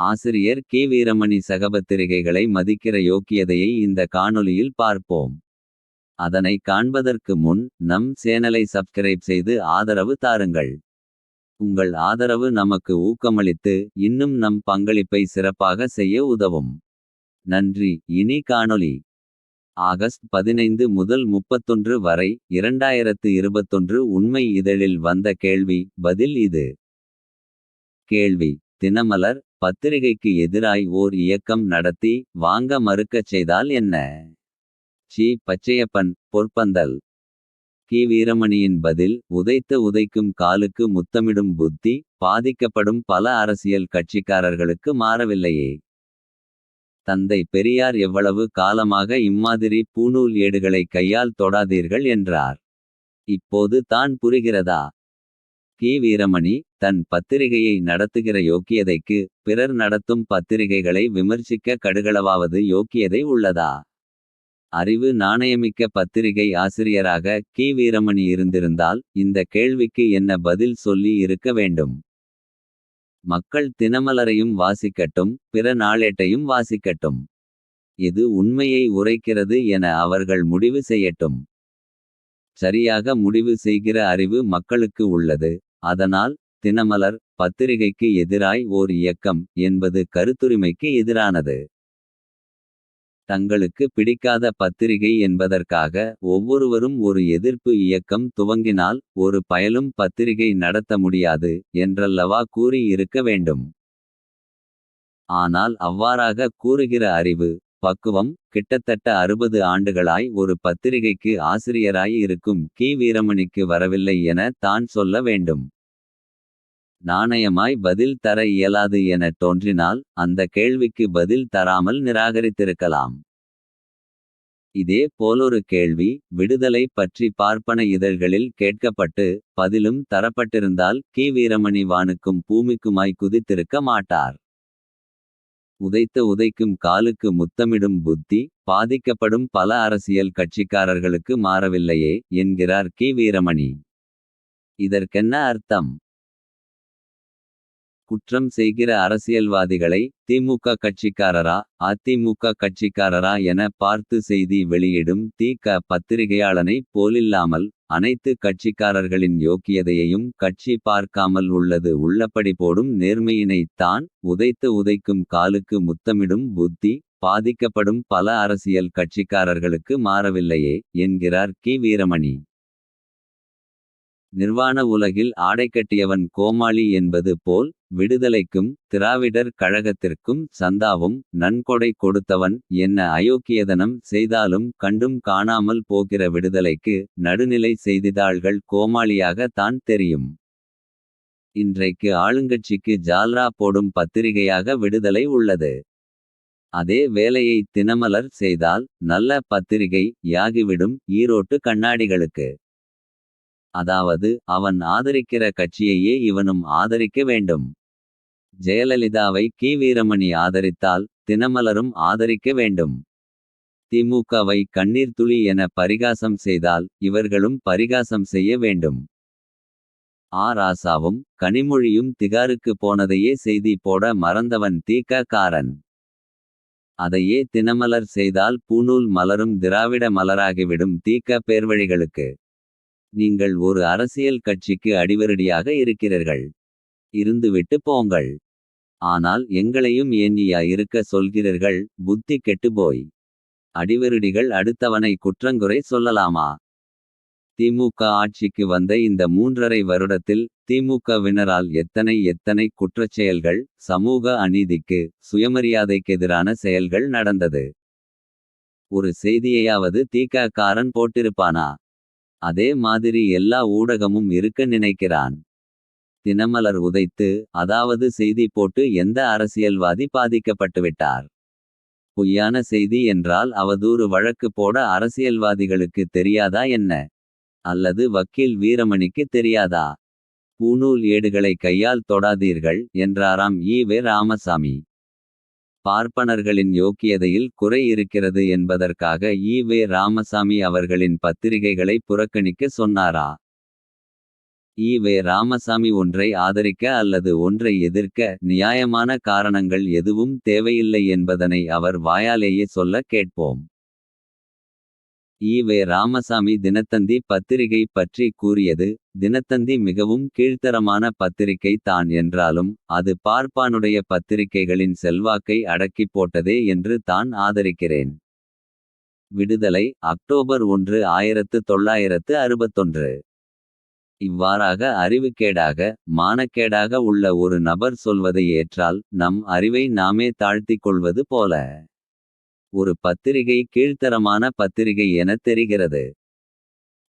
ஆசிரியர் கே வீரமணி சகபத்திரிகைகளை மதிக்கிற யோக்கியதையை இந்த காணொளியில் பார்ப்போம். அதனை காண்பதற்கு முன் நம் சேனலை சப்ஸ்கிரைப் செய்து ஆதரவு தாருங்கள். உங்கள் ஆதரவு நமக்கு ஊக்கமளித்து இன்னும் நம் பங்களிப்பை சிறப்பாக செய்ய உதவும். நன்றி இனி காணொளி. ஆகஸ்ட் பதினைந்து முதல் முப்பத்தொன்று வரை 2021 உண்மை இதழில் வந்த கேள்வி பதில் இது. கேள்வி தினமலர் பத்திரிகைக்கு எதிராய் ஓர் இயக்கம் நடத்தி வாங்க மறுக்கச் செய்தால் என்ன. சி பச்சையப்பன் பொற்பந்தல். கி வீரமணியின் பதில் உதைத்த உதைக்கும் காலுக்கு முத்தமிடும் புத்தி. பாதிக்கப்படும் பல அரசியல் கட்சிக்காரர்களுக்கு மாறவில்லையே. தந்தை பெரியார் எவ்வளவு காலமாக இம்மாதிரி பூணூல் ஏடுகளை கையால் தொடாதீர்கள் என்றார். இப்போது தான் புரிகிறதா. கி வீரமணி தன் பத்திரிகையை நடத்துகிற யோக்கியதைக்கு. பிறர் நடத்தும் பத்திரிகைகளை விமர்சிக்க கடுகளவாவது யோக்கியதை உள்ளதா. அறிவு நாணயமிக்க பத்திரிகை ஆசிரியராக கி வீரமணி இருந்திருந்தால். இந்த கேள்விக்கு என்ன பதில் சொல்லி இருக்க வேண்டும். மக்கள் தினமலரையும் வாசிக்கட்டும் பிற நாளேட்டையும் வாசிக்கட்டும். இது உண்மையை உரைக்கிறது என அவர்கள் முடிவு செய்யட்டும். சரியாக முடிவு செய்கிற அறிவு மக்களுக்கு உள்ளது. அதனால் தினமலர் பத்திரிகைக்கு எதிராய் ஓர் இயக்கம். என்பது கருத்துரிமைக்கு எதிரானது. தங்களுக்கு பிடிக்காத பத்திரிகை என்பதற்காக. ஒவ்வொருவரும் ஒரு எதிர்ப்பு இயக்கம் துவங்கினால். ஒரு பயலும் பத்திரிகை நடத்த முடியாது. என்றல்லவா கூறி இருக்க வேண்டும். ஆனால் அவ்வாறாக கூறுகிற அறிவு. பக்குவம் கிட்டத்தட்ட அறுபது ஆண்டுகளாய் ஒரு பத்திரிகைக்கு ஆசிரியராய் இருக்கும் கி வீரமணிக்கு வரவில்லை என தான் சொல்ல வேண்டும். நாணயமாய் பதில் தர இயலாது எனத் தோன்றினால். அந்த கேள்விக்கு பதில் தராமல் நிராகரித்திருக்கலாம். இதே போலொரு கேள்வி விடுதலை பற்றி பார்ப்பன இதழ்களில் கேட்கப்பட்டு. பதிலும் தரப்பட்டிருந்தால் கி வீரமணி வானுக்கும் பூமிக்குமாய் குதித்திருக்க மாட்டார். உதைத்த உதைக்கும் காலுக்கு முத்தமிடும் புத்தி. பாதிக்கப்படும் பல அரசியல் கட்சிக்காரர்களுக்கு மாறவில்லையே. என்கிறார் கி வீரமணி. இதற்கென்ன அர்த்தம். குற்றம் செய்கிற அரசியல்வாதிகளை திமுக கட்சிக்காரரா. அதிமுக கட்சிக்காரரா என பார்த்து செய்தி வெளியிடும் தி. க. பத்திரிகையாளனை போலில்லாமல். அனைத்து கட்சிக்காரர்களின் யோக்கியதையையும் கட்சி பார்க்காமல் உள்ளது உள்ளபடி போடும் நேர்மையினைத் தான். உதைத்து உதைக்கும் காலுக்கு முத்தமிடும் புத்தி. பாதிக்கப்படும் பல அரசியல் கட்சிக்காரர்களுக்கு மாறவில்லையே. என்கிறார் கி வீரமணி. நிர்வாண உலகில் ஆடைக்கட்டியவன் கோமாளி என்பது போல். விடுதலைக்கும் திராவிடர் கழகத்திற்கும் சந்தாவும். நன்கொடை கொடுத்தவன் என்ன அயோக்கியதனம் செய்தாலும். கண்டும் காணாமல் போகிற விடுதலைக்கு. நடுநிலை செய்திதாள்கள் கோமாளியாக தான் தெரியும். இன்றைக்கு ஆளுங்கட்சிக்கு ஜால்ரா போடும் பத்திரிகையாக விடுதலை உள்ளது. அதே வேலையை தினமலர் செய்தால். நல்ல பத்திரிகை யாகிவிடும் ஈரோட்டு கண்ணாடிகளுக்கு. அதாவது அவன் ஆதரிக்கிற கட்சியையே இவனும் ஆதரிக்க வேண்டும். ஜெயலலிதாவை கி வீரமணி ஆதரித்தால். தினமலரும் ஆதரிக்க வேண்டும். திமுகவை கண்ணீர் துளி என பரிகாசம் செய்தால். இவர்களும் பரிகாசம் செய்ய வேண்டும். ஆ ராசாவும் கனிமொழியும் திகாருக்கு போனதையே செய்தி போட மறந்தவன் தீக்க காரன். அதையே தினமலர் செய்தால் பூணூல் மலரும் திராவிட மலராகிவிடும் தீக்க பேர்வழிகளுக்கு. நீங்கள் ஒரு அரசியல் கட்சிக்கு அடிவரடியாக இருக்கிறீர்கள். இருந்துவிட்டு போங்கள். ஆனால் எங்களையும் ஏன்னியா இருக்க சொல்கிறீர்கள். புத்தி கெட்டுபோய் அடிவருடிகள் அடுத்தவனை குற்றங்குறை சொல்லலாமா. திமுக ஆட்சிக்கு வந்த இந்த மூன்றரை வருடத்தில். திமுகவினரால் எத்தனை எத்தனை குற்றச்செயல்கள். சமூக அநீதிக்கு சுயமரியாதைக்கெதிரான செயல்கள் நடந்தது. ஒரு செய்தியையாவது தீக்காக்காரன் போட்டிருப்பானா. அதே மாதிரி எல்லா ஊடகமும் இருக்க நினைக்கிறான். தினமலர் உதைத்து அதாவது செய்தி போட்டு எந்த அரசியல்வாதி பாதிக்கப்பட்டுவிட்டார். பொய்யான செய்தி என்றால் அவதூறு வழக்கு போட அரசியல்வாதிகளுக்கு தெரியாதா என்ன. அல்லது வக்கீல் வீரமணிக்கு தெரியாதா. பூநூல் ஏடுகளை கையால் தொடாதீர்கள் என்றாராம் ஈ. வே ராமசாமி. பார்ப்பனர்களின் யோக்கியதையில் குறை இருக்கிறது என்பதற்காக ஈ. வே ராமசாமி அவர்களின் பத்திரிகைகளை புறக்கணிக்க சொன்னாரா. ஈ வே ராமசாமி ஒன்றை ஆதரிக்க அல்லது ஒன்றை எதிர்க்க நியாயமான காரணங்கள் எதுவும் தேவையில்லை என்பதனை அவர் வாயாலேயே சொல்ல கேட்போம். ஈ வே ராமசாமி தினத்தந்தி பத்திரிகை பற்றி கூறியது. தினத்தந்தி மிகவும் கீழ்த்தரமான பத்திரிகை தான் என்றாலும். அது பார்ப்பானுடைய பத்திரிகைகளின் செல்வாக்கை அடக்கிப் போட்டதே என்று தான் ஆதரிக்கிறேன். விடுதலை அக்டோபர் ஒன்று ஆயிரத்து தொள்ளாயிரத்து அறுபத்தொன்று. இவ்வாறாக அறிவுக்கேடாக மானக்கேடாக உள்ள ஒரு நபர் சொல்வதை ஏற்றால். நம் அறிவை நாமே தாழ்த்திக் கொள்வது போல. ஒரு பத்திரிகை கீழ்த்தரமான பத்திரிகை என தெரிகிறது.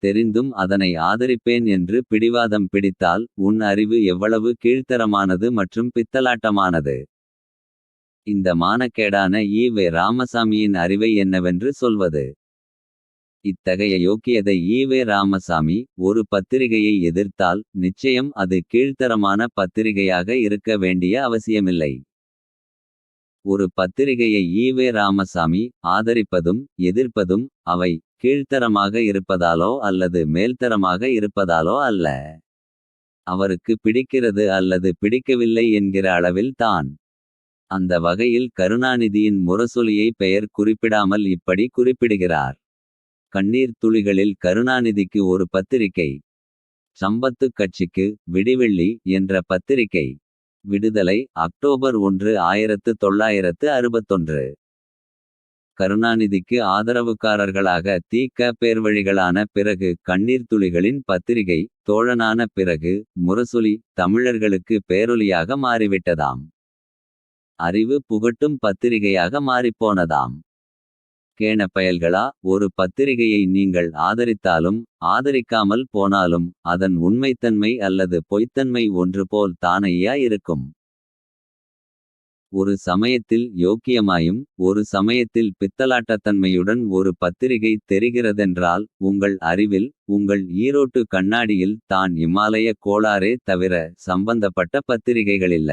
தெரிந்தும் அதனை ஆதரிப்பேன் என்று பிடிவாதம் பிடித்தால். உன் அறிவு எவ்வளவு கீழ்த்தரமானது மற்றும் பித்தலாட்டமானது. இந்த மானக்கேடான ஈ வே ராமசாமியின் அறிவை என்னவென்று சொல்வது. இத்தகைய யோக்கியதை ஈ வே ராமசாமி. ஒரு பத்திரிகையை எதிர்த்தால் நிச்சயம் அது கீழ்த்தரமான. பத்திரிகையாக இருக்க வேண்டிய அவசியமில்லை. ஒரு பத்திரிகையை ஈவே ராமசாமி. ஆதரிப்பதும் எதிர்ப்பதும் அவை கீழ்த்தரமாக இருப்பதாலோ. அல்லது மேல்தரமாக இருப்பதாலோ அல்ல. அவருக்கு பிடிக்கிறது அல்லது பிடிக்கவில்லை என்கிற அளவில் தான். அந்த வகையில் கருணாநிதியின் முரசொலியை பெயர் குறிப்பிடாமல் இப்படி குறிப்பிடுகிறார். கண்ணீர் துளிகளில் கருணாநிதிக்கு ஒரு பத்திரிகை. சம்பத்துக் கட்சிக்கு விடிவெள்ளி என்ற பத்திரிகை. விடுதலை அக்டோபர் ஒன்று ஆயிரத்து தொள்ளாயிரத்து அறுபத்தொன்று. கருணாநிதிக்கு ஆதரவுக்காரர்களாக தி க பேர்வழிகளான பிறகு கண்ணீர்த்துளிகளின் பத்திரிகை. தோழனான பிறகு முரசொலி தமிழர்களுக்கு பேரொலியாக மாறிவிட்டதாம். அறிவு புகட்டும் பத்திரிகையாக மாறிப்போனதாம். கேணப்பயல்களா ஒரு பத்திரிகையை நீங்கள் ஆதரித்தாலும். ஆதரிக்காமல் போனாலும் அதன் உண்மைத்தன்மை அல்லது பொய்த்தன்மை ஒன்று போல் தானையா இருக்கும். ஒரு சமயத்தில் யோக்கியமாயும் ஒரு சமயத்தில் பித்தலாட்டத்தன்மையுடன் ஒரு பத்திரிகை தெரிகிறதென்றால். உங்கள் அறிவில் உங்கள் ஈரோட்டு கண்ணாடியில் தான் இமாலய கோளாறே தவிர சம்பந்தப்பட்ட பத்திரிகைகளில்ல.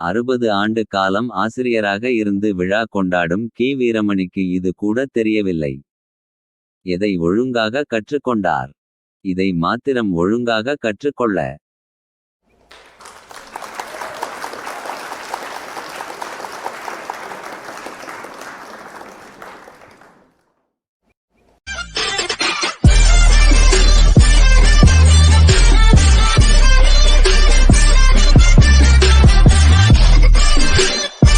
அறுபது ஆண்டு காலம் ஆசிரியராக இருந்து விழா கொண்டாடும் கி வீரமணிக்கு இது கூட தெரியவில்லை. எதை ஒழுங்காக கற்றுக்கொண்டார். இதை மாத்திரம் ஒழுங்காக கற்றுக்கொள்ள.